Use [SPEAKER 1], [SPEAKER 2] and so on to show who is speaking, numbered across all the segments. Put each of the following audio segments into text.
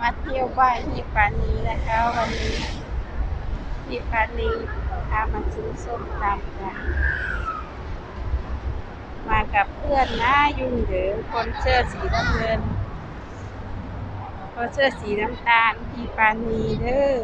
[SPEAKER 1] มาเที่ยวบ้านที่ปานีนะคะวันนี้ที่ปานีพามาซื้อส้มตำกันมากับเพื่อนนะยุ่งเหยิงคนเสื้อสีน้ำเงินคนเสื้อสีน้ำตาลที่ปานีเด้อ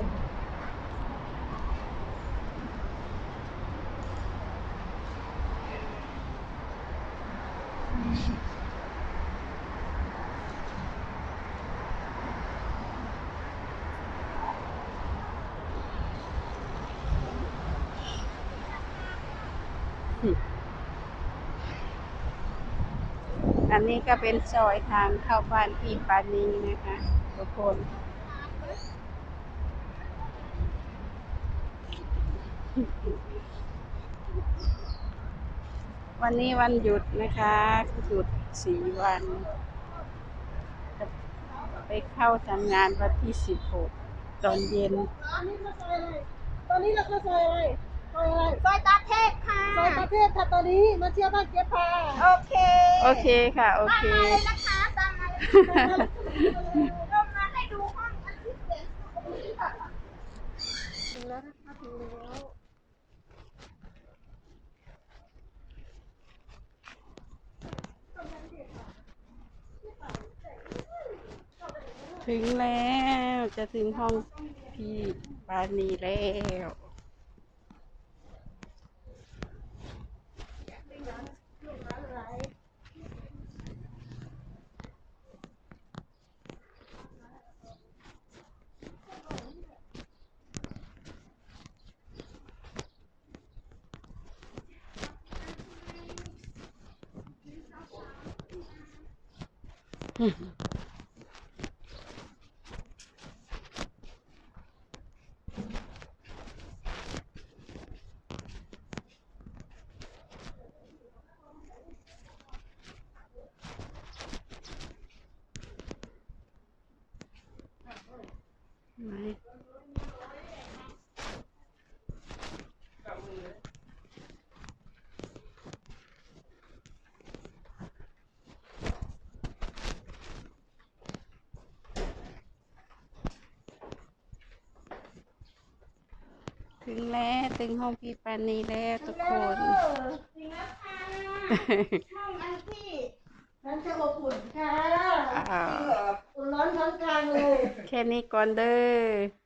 [SPEAKER 1] อันนี้ก็เป็นซอยทางเข้าบ้านพี่ปานีนะคะทุกคนวันนี้วันหยุดนะคะ หยุดสี่วันจะไปเข้าทำงานวันที่สิบหกตอนเย็น
[SPEAKER 2] อันนี้เราซอยอะไรตอนนี้เราซอยอะไร ซอยอะไร
[SPEAKER 3] ซอยตาเทพค่ะ
[SPEAKER 2] ซอยประเทศค่ะตอนนี้มาเที่ยวบ้านเจ๊พา
[SPEAKER 3] โอเค
[SPEAKER 1] โอเคค่ะ โอ
[SPEAKER 3] ตาม
[SPEAKER 1] เค
[SPEAKER 3] มาเลยนะคะตามมาเลยเรามาให้ดูห้องอันที่เด็ด
[SPEAKER 2] ถึงแล้วนะคะถึงแล้ว
[SPEAKER 1] ถึงแล้วจะถึงห้องพี่ปานีแล้ว ไถึงแล้วถึงห้องพี่ปานีแล้วทุกคน
[SPEAKER 3] จริงแล้วค่ะห้องอันที่
[SPEAKER 2] ฉันจะอบอุ่นค่ะ
[SPEAKER 1] อ้าว
[SPEAKER 2] อุ่นร้อนร้อนกลางเลย
[SPEAKER 1] แค่นี้ก่อนเด้อ